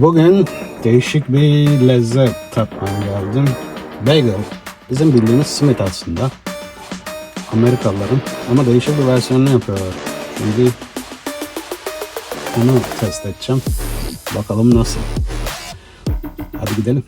Bugün değişik bir lezzet tatmaya geldim. Bagel. Bizim bildiğimiz simit aslında. Amerikalıların ama değişik bir versiyonunu yapıyorlar. Şimdi onu test edeceğim. Bakalım nasıl. Hadi gidelim.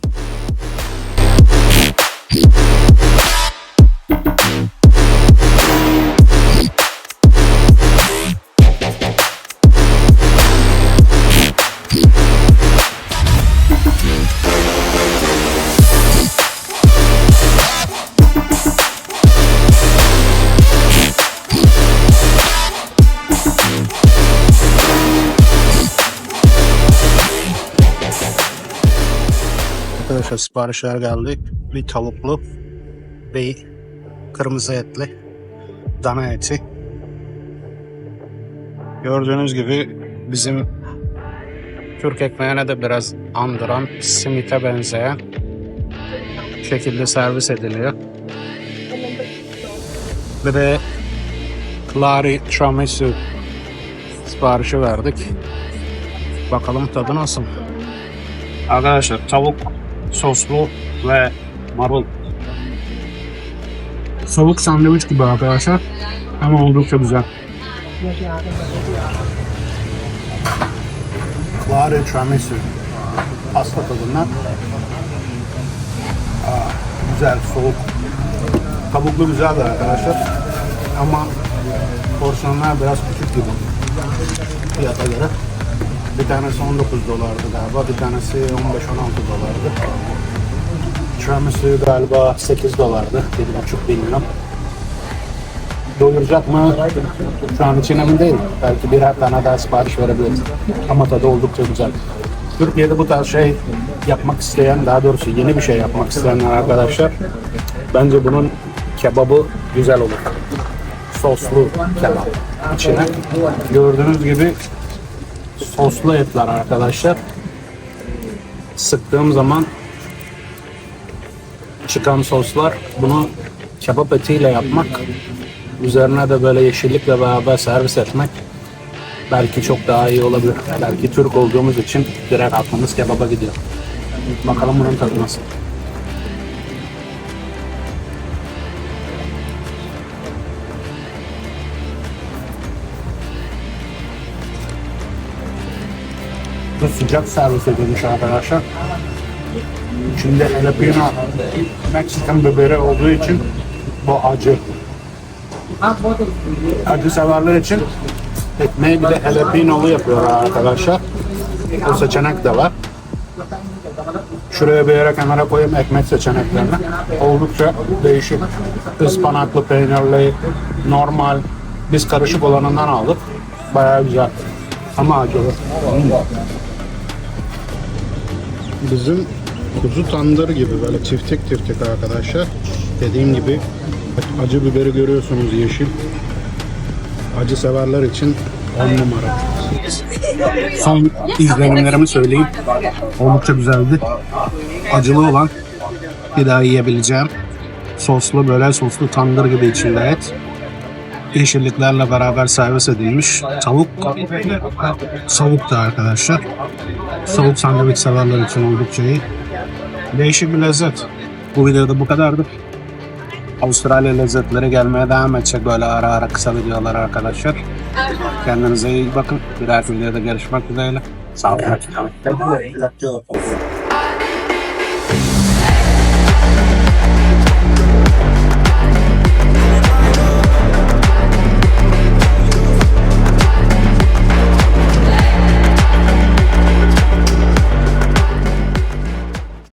Arkadaşlar siparişler geldi. Bir tavuklu, bir kırmızı etli, dana eti. Gördüğünüz gibi bizim Türk ekmeğine de biraz andıran, simite benzeyen şekilde servis ediliyor. Bir de Clary Tiramisu siparişi verdik. Bakalım tadı nasıl. Arkadaşlar tavuk soslu ve marul. Soğuk sandviç gibi arkadaşlar. Ama oldukça güzel. Clary Tiramisu. Pasta tadından. Aa, güzel, soğuk. Tavuklu güzeldi arkadaşlar. Ama porsiyonlar biraz küçük gibi. Fiyata göre. Bir tanesi 19 dolardı galiba, bir tanesi 15-16 dolardı. Tiramisu galiba 8 dolardı, 7,5 bilmiyorum. Doyuracak mı? Şu an için emin değilim. Belki birer tane daha sipariş verebiliriz. Ama tadı oldukça güzel. Türkiye'de bu tarz şey yapmak isteyen, daha doğrusu yeni bir şey yapmak isteyenler arkadaşlar, bence bunun kebabı güzel olur. Soslu kebap. İçine gördüğünüz gibi soslu etler arkadaşlar. Sıktığım zaman çıkan soslar bunu kebap etiyle yapmak üzerine de böyle yeşillikle beraber servis etmek belki çok daha iyi olabilir. Belki Türk olduğumuz için direkt aklımız kebaba gidiyor. Bakalım bunun tadı nasıl. Bu sıcak servis edilmiş arkadaşlar. İçinde jalapeno Meksikan biberi olduğu için bu acı. Acı severler için ekmeği bir de jalapeno'lu yapıyorlar arkadaşlar. O seçenek de var. Şuraya bir yere kenara koyayım ekmek seçeneklerini. Oldukça değişik. Ispanaklı, peynirli, normal. Biz karışık olanından aldık. Bayağı güzel. Ama acılı. Bizim kuzu tandır gibi böyle tiftik tiftik arkadaşlar. Dediğim gibi acı biberi görüyorsunuz yeşil. Acı severler için 10 numara. Son izlenimlerimi söyleyeyim. Oldukça güzeldi. Acılı olan bir daha yiyebileceğim. Soslu böyle soslu tandır gibi içinde et. Yeşilliklerle beraber servis edilmiş. Tavuk soğuk da arkadaşlar. Soğuk sandviç severler için oldukça iyi. Değişik bir lezzet. Bu videoda bu kadardı. Avustralya lezzetleri gelmeye devam edecek böyle ara ara kısa videolar arkadaşlar. Kendinize iyi bakın. Bir dahaki videoda görüşmek dileğiyle. Sağ olun.